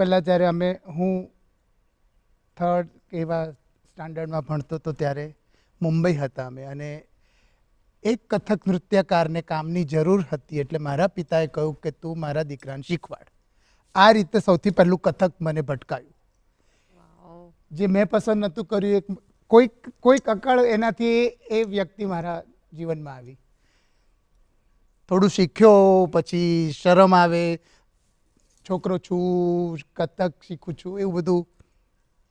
પહેલાં જ્યારે અમે હું થર્ડ એવા સ્ટાન્ડર્ડમાં ભણતો હતો ત્યારે મુંબઈ હતા અમે. અને એક કથક નૃત્યકારને કામની જરૂર હતી એટલે મારા પિતાએ કહ્યું કે તું મારા દીકરાને શીખવાડ. આ રીતે સૌથી પહેલું કથક મને ભટકાયું. જે મેં પસંદ નહોતું કર્યું એક કોઈક કોઈક અકળ એનાથી એ વ્યક્તિ મારા જીવનમાં આવી. થોડું શીખ્યો પછી શરમ આવે છોકરો છું કથક શીખું છું એવું બધું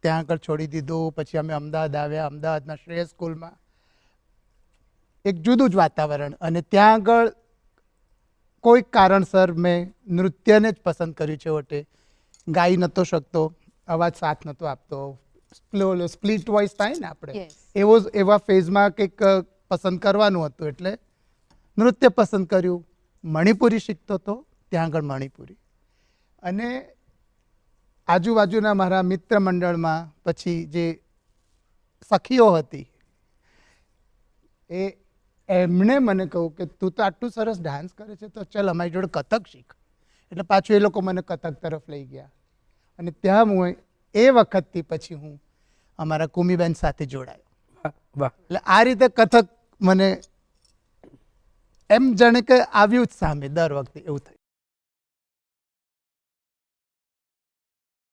ત્યાં આગળ છોડી દીધું. પછી અમે અમદાવાદ આવ્યા. અમદાવાદના શ્રેય સ્કૂલમાં એક જુદું જ વાતાવરણ અને ત્યાં આગળ કોઈક કારણસર મેં નૃત્યને જ પસંદ કર્યું છે વટે ગાઈ નહોતો શકતો અવાજ સાથ નહોતો આપતો. સ્પ્લિટ વોઇસ થાય ને આપણે. એવો એવા ફેઝમાં કંઈક પસંદ કરવાનું હતું એટલે નૃત્ય પસંદ કર્યું. મણિપુરી શીખતો હતો ત્યાં આગળ મણિપુરી. અને આજુબાજુના મારા મિત્ર મંડળમાં પછી જે સખીઓ હતી એ એમણે મને કહ્યું કે તું તો આટલું સરસ ડાન્સ કરે છે તો ચલ અમારી જોડે કથક શીખ. એટલે પાછું એ લોકો મને કથક તરફ લઈ ગયા. અને ત્યાં હું એ વખતથી પછી હું અમારા કુમીબેન સાથે જોડાયો. એટલે આ રીતે કથક મને એમ જાણે કે આવ્યું જ સામે દર વખતે એવું થયું.